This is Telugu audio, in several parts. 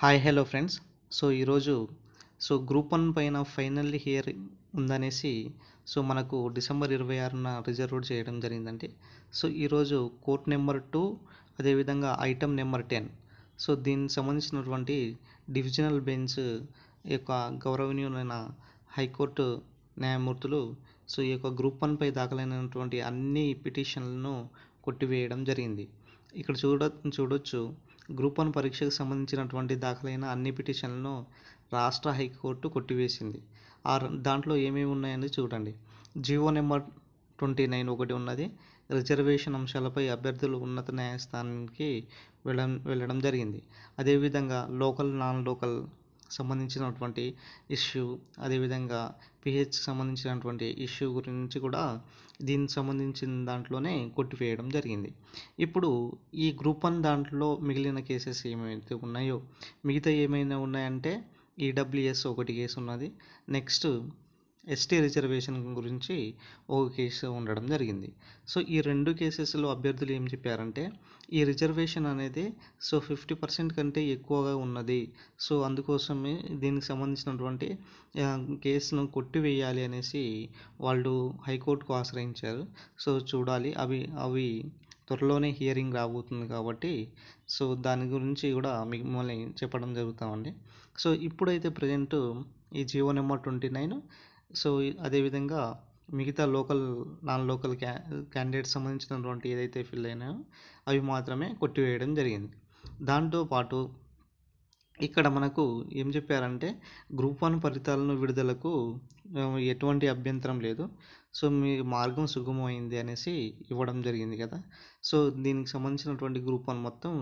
Hi hello friends. సో ఈరోజు సో గ్రూప్ వన్ పైన ఫైనల్ హియర్ ఉందనేసి సో మనకు డిసెంబర్ ఇరవై ఆరున రిజర్వ్ చేయడం జరిగిందండి. సో ఈరోజు కోర్ట్ నెంబర్ టూ అదేవిధంగా ఐటమ్ నెంబర్ టెన్. సో దీనికి సంబంధించినటువంటి డివిజనల్ బెంచ్ యొక్క గౌరవనీయులైన హైకోర్టు న్యాయమూర్తులు సో ఈ యొక్క గ్రూప్ వన్పై దాఖలైనటువంటి అన్ని పిటిషన్లను కొట్టివేయడం జరిగింది. ఇక్కడ చూడ చూడొచ్చు గ్రూప్ వన్ పరీక్షకు సంబంధించినటువంటి దాఖలైన అన్ని పిటిషన్లను రాష్ట్ర హైకోర్టు కొట్టివేసింది. ఆ దాంట్లో ఏమేమి ఉన్నాయని చూడండి. జీవో నెంబర్ ట్వంటీ నైన్ ఒకటి ఉన్నది. రిజర్వేషన్ అంశాలపై అభ్యర్థులు ఉన్నత న్యాయస్థానానికి వెళ్ళడం వెళ్ళడం జరిగింది. అదేవిధంగా లోకల్ నాన్ లోకల్ సంబంధించినటువంటి ఇష్యూ అదేవిధంగా పిహెచ్ సంబంధించినటువంటి ఇష్యూ గురించి కూడా దీనికి సంబంధించిన దాంట్లోనే కొట్టివేయడం జరిగింది. ఇప్పుడు ఈ గ్రూప్ వన్ దాంట్లో మిగిలిన కేసెస్ ఏమైతే ఉన్నాయో మిగతా ఏమైనా ఉన్నాయంటే ఈడబ్ల్యూఎస్ ఒకటి కేసు ఉన్నది. నెక్స్ట్ ఎస్టీ రిజర్వేషన్ గురించి ఒక కేసు ఉండడం జరిగింది. సో ఈ రెండు కేసెస్లో అభ్యర్థులు ఏం చెప్పారంటే ఈ రిజర్వేషన్ అనేది సో ఫిఫ్టీ పర్సెంట్ కంటే ఎక్కువగా ఉన్నది. సో అందుకోసమే దీనికి సంబంధించినటువంటి కేసును కొట్టివేయాలి అనేసి వాళ్ళు హైకోర్టుకు ఆశ్రయించారు. సో చూడాలి. అవి అవి త్వరలోనే హియరింగ్ రాబోతుంది కాబట్టి సో దాని గురించి కూడా మిమ్మల్ని చెప్పడం జరుగుతామండి. సో ఇప్పుడైతే ప్రజెంట్ ఈ G O number twenty nine so అదేవిధంగా మిగతా లోకల్ నాన్ లోకల్ క్యా క్యాండిడేట్స్ సంబంధించినటువంటి ఏదైతే ఫిల్ అయినాయో అవి మాత్రమే కొట్టివేయడం జరిగింది. దాంతో పాటు ఇక్కడ మనకు ఏం చెప్పారంటే గ్రూప్ వన్ ఫలితాలను విడుదలకు ఎటువంటి అభ్యంతరం లేదు. సో మీ మార్గం సుగమమైంది అనేసి ఇవ్వడం జరిగింది కదా. సో దీనికి సంబంధించినటువంటి గ్రూప్ వన్ మొత్తం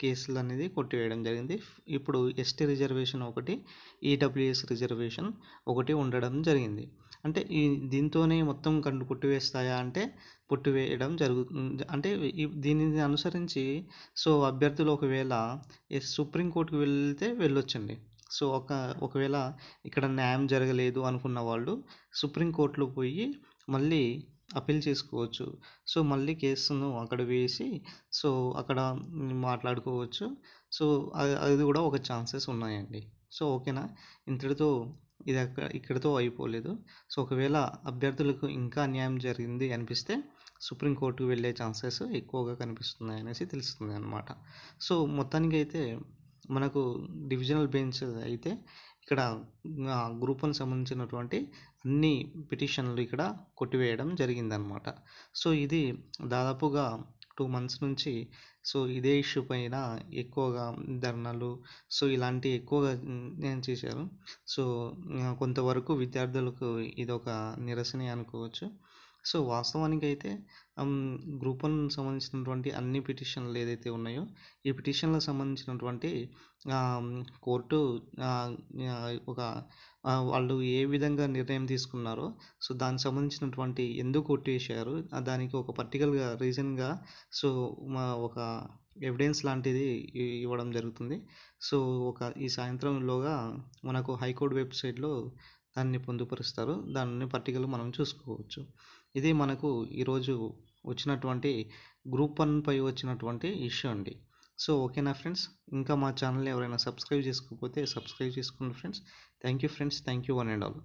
కేసులు అనేది కొట్టివేయడం జరిగింది. ఇప్పుడు ఎస్టీ రిజర్వేషన్ ఒకటి ఈడబ్ల్యూఎస్ రిజర్వేషన్ ఒకటి ఉండడం జరిగింది. అంటే ఈ దీంతోనే మొత్తం కండు కొట్టివేస్తాయా అంటే కొట్టివేయడం జరుగుతుంది అంటే దీనిని అనుసరించి సో అభ్యర్థులు ఒకవేళ సుప్రీంకోర్టుకు వెళ్తే వెళ్ళొచ్చండి. సో ఒక ఒకవేళ ఇక్కడ న్యాయం జరగలేదు అనుకున్న వాళ్ళు సుప్రీంకోర్టులో పోయి మళ్ళీ అప్పీల్ చేసుకోవచ్చు. సో మళ్ళీ కేసును అక్కడ వేసి సో అక్కడ మాట్లాడుకోవచ్చు. సో అది- అది కూడా ఒక ఛాన్సెస్ ఉన్నాయండి. సో ఓకేనా? ఇంతటితో ఇది అక్కడ ఇక్కడితో అయిపోలేదు. సో ఒకవేళ అభ్యర్థులకు ఇంకా అన్యాయం జరిగింది అనిపిస్తే సుప్రీంకోర్టుకు వెళ్ళే ఛాన్సెస్ ఎక్కువగా కనిపిస్తున్నాయి అనేసి తెలుస్తుంది అనమాట సో మొత్తానికి అయితే మనకు డివిజనల్ బెంచ్ అయితే ఇక్కడ గ్రూప్ వన్ సంబంధించినటువంటి అన్ని పిటిషన్లు ఇక్కడ కొట్టివేయడం జరిగిందనమాట సో ఇది దాదాపుగా టూ మంత్స్ నుంచి సో ఇదే ఇష్యూ పైన ఎక్కువగా ధర్నాలు సో ఇలాంటివి ఎక్కువగా నేను చేశారు. సో కొంతవరకు విద్యార్థులకు ఇది ఒక నిరసన అనుకోవచ్చు. సో వాస్తవానికి అయితే గ్రూప్ వన్ సంబంధించినటువంటి అన్ని పిటిషన్లు ఏదైతే ఉన్నాయో ఈ పిటిషన్లకు సంబంధించినటువంటి కోర్టు ఒక వాళ్ళు ఏ విధంగా నిర్ణయం తీసుకున్నారో సో దానికి సంబంధించినటువంటి ఎందుకు కొట్టేశారు దానికి ఒక పర్టికులర్గా రీజన్గా సో మా ఒక ఎవిడెన్స్ లాంటిది ఇవ్వడం జరుగుతుంది. సో ఒక ఈ సాయంత్రంలోగా మనకు హైకోర్టు వెబ్సైట్లో దాన్ని పొందుపరుస్తారు. దాన్ని పట్టికలు మనం చూసుకోవచ్చు. ఇది మనకు ఈరోజు వచ్చినటువంటి గ్రూప్ వన్ పై వచ్చినటువంటి ఇష్యూ అండి. సో ఓకేనా ఫ్రెండ్స్? ఇంకా మా ఛానల్ ఎవరైనా సబ్స్క్రైబ్ చేసుకోకపోతే సబ్స్క్రైబ్ చేసుకోండి friends. Thank you friends. Thank you one and all.